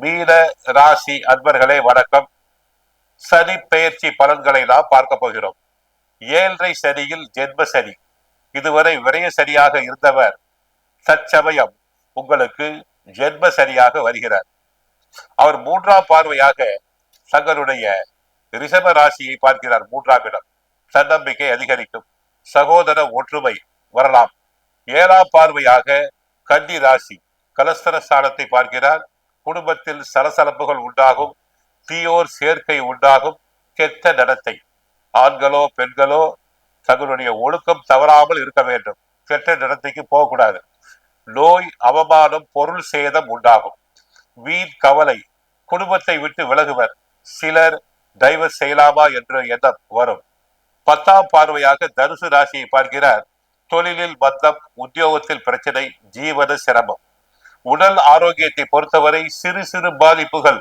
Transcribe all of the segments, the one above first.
மீன ராசி அன்பர்களே வணக்கம். சனி பெயர்ச்சி பலன்களை நாம் பார்க்க போகிறோம். ஏழரை சனியில் ஜென்ம சனி. இதுவரை விரைய சனியாக இருந்தவர் தற்சமயம் உங்களுக்கு ஜென்ம சனியாக வருகிறார். அவர் மூன்றாம் பார்வையாக தங்களுடைய ரிஷப ராசியை பார்க்கிறார் மூன்றாம் இடம். தன்னம்பிக்கை அதிகரிக்கும். சகோதர ஒற்றுமை வரலாம். ஏழாம் பார்வையாக கன்னி ராசி. கலஸ்தர ஸ்தானத்தை பார்க்கிறார். குடும்பத்தில் சலசலப்புகள் உண்டாகும் தீயோர் சேர்க்கை உண்டாகும் கெட்ட நடத்தை. ஆண்களோ பெண்களோ தங்களுடைய ஒழுக்கம் தவறாமல் இருக்க வேண்டும். கெட்ட நடத்தைக்கு போகக்கூடாது. நோய் அவமானம் பொருள் சேதம் உண்டாகும். வீண் கவலை குடும்பத்தை விட்டு விலகுவர். சிலர் டைவர்ஸ் செய்யலாமா என்ற எண்ணம் வரும். பத்தாம் பார்வையாக தனுசு ராசியை பார்க்கிறார். தொழிலில் மந்தம் உத்தியோகத்தில் பிரச்சனை ஜீவன சிரமம். உடல் ஆரோக்கியத்தை பொறுத்தவரை சிறு சிறு பாதிப்புகள்.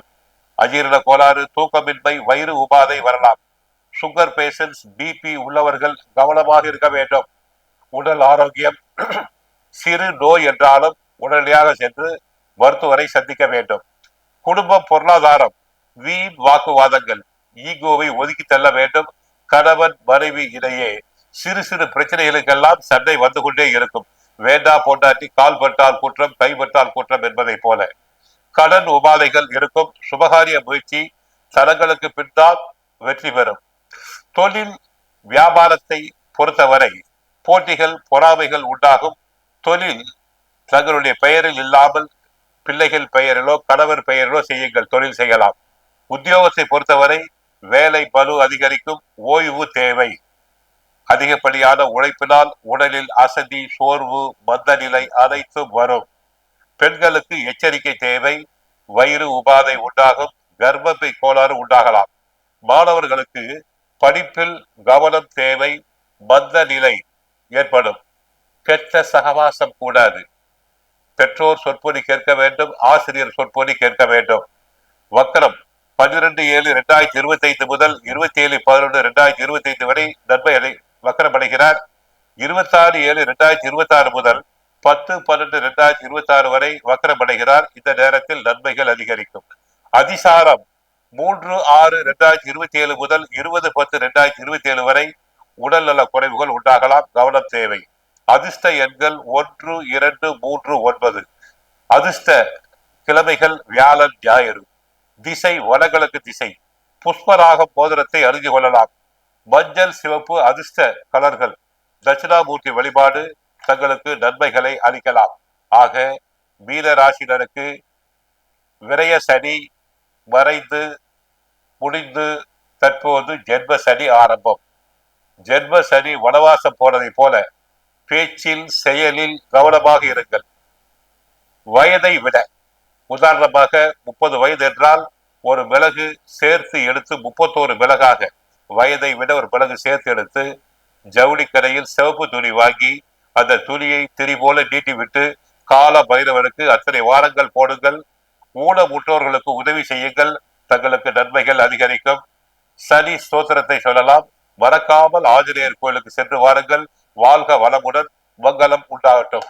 அஜீரண கோளாறு தூக்கமின்மை வயிறு உபாதை வரலாம். சுகர் பேஷன்ஸ் பிபி உள்ளவர்கள் கவனமாக இருக்க வேண்டும். உடல் ஆரோக்கியம் சிறு நோய் என்றாலும் உடனடியாக சென்று மருத்துவரை சந்திக்க வேண்டும். குடும்பம் பொருளாதாரம் வீண் வாக்குவாதங்கள் ஈகோவை ஒதுக்கி தள்ள வேண்டும். கணவன் மனைவி இடையே சிறு சிறு பிரச்சனைகளுக்கெல்லாம் சண்டை வந்து கொண்டே இருக்கும். வேண்டா பொண்டாட்டி கால் பட்டால் குற்றம் கைப்பட்டால் குற்றம் என்பதை போல. கடன் உபாதைகள் இருக்கும். சுபகாரிய முயற்சி தலங்களுக்கு பின்னால் வெற்றி பெறும். தொழில் வியாபாரத்தை பொறுத்தவரை போட்டிகள் பொறாமைகள் உண்டாகும். தொழில் தங்களுடைய பெயரில் இல்லாமல் பிள்ளைகள் பெயரிலோ கணவர் பெயரிலோ செய்யுங்கள். தொழில் செய்யலாம். உத்தியோகத்தை பொறுத்தவரை வேலை பலு அதிகரிக்கும். ஓய்வு தேவை. அதிகப்படியான உழைப்பினால் உடலில் அசதி சோர்வு மந்த நிலை அனைத்தும் வரும். பெண்களுக்கு எச்சரிக்கை தேவை வயிறு உபாதை உண்டாகும் கர்ப்பப்பை கோளாறு உண்டாகலாம். மாணவர்களுக்கு படிப்பில் கவனம் தேவை மந்த நிலை ஏற்படும். கெட்ட சகவாசம் கூடாது. பெற்றோர் சொற்பொழி கேட்க வேண்டும் ஆசிரியர் சொற்பொழி கேட்க வேண்டும். வக்கரம் பன்னிரெண்டு ஏழு இரண்டாயிரத்தி இருபத்தி ஐந்து முதல் இருபத்தி ஏழு பதினொன்று இரண்டாயிரத்தி இருபத்தி ஐந்து வரை நன்மை வக்கரமடைகிறார். இருபத்தாறு ஏழு இரண்டாயிரத்தி இருபத்தி ஆறு முதல் பத்து பன்னெண்டு இரண்டாயிரத்தி இருபத்தி ஆறு வரை வக்கரமடைகிறார். இந்த நேரத்தில் நன்மைகள் அதிகரிக்கும். அதிசாரம் மூன்று ஆறு இரண்டாயிரத்தி இருபத்தி ஏழு முதல் இருபது பத்து இரண்டாயிரத்தி இருபத்தி ஏழு வரை உடல் நல குறைவுகள் உண்டாகலாம். கவனம் தேவை. அதிர்ஷ்ட எண்கள் ஒன்று இரண்டு மூன்று ஒன்பது. அதிர்ஷ்ட கிழமைகள் வியாழன் ஞாயிறு. திசை வடகிழக்கு திசை. புஷ்பராக மோதிரத்தை அறிந்து கொள்ளலாம். மஞ்சள் சிவப்பு அதிர்ஷ்ட கலர்கள். தட்சிணாமூர்த்தி வழிபாடு தங்களுக்கு நன்மைகளை அளிக்கலாம். ஆக மீன ராசினருக்கு விரய சனி மறைந்து முடிந்து தற்போது ஜென்ம சனி ஆரம்பம். ஜென்ம சனி வனவாசம் போனதைப் போல பேச்சில் செயலில் கவனமாக இருங்கள். வயதை விட உதாரணமாக முப்பது வயது என்றால் ஒரு மிளகு சேர்த்து எடுத்து முப்பத்தோரு மிளகாக வயதை விட ஒரு மிளகு சேர்த்து எடுத்து ஜவுளிக்கரையில் சிவப்பு துணி வாங்கி அந்த துணியை திரி போல நீட்டி விட்டு கால பைரவனுக்கு அத்தனை வாரங்கள் போடுங்கள். ஊனமுற்றோர்களுக்கு உதவி செய்யுங்கள். தங்களுக்கு நன்மைகள் அதிகரிக்கும். சனி ஸ்தோத்திரத்தை சொல்லலாம். மறக்காமல் ஆஞ்சநேயர் கோயிலுக்கு சென்று வாருங்கள். வாழ்க வளமுடன். மங்களம் உண்டாகட்டும்.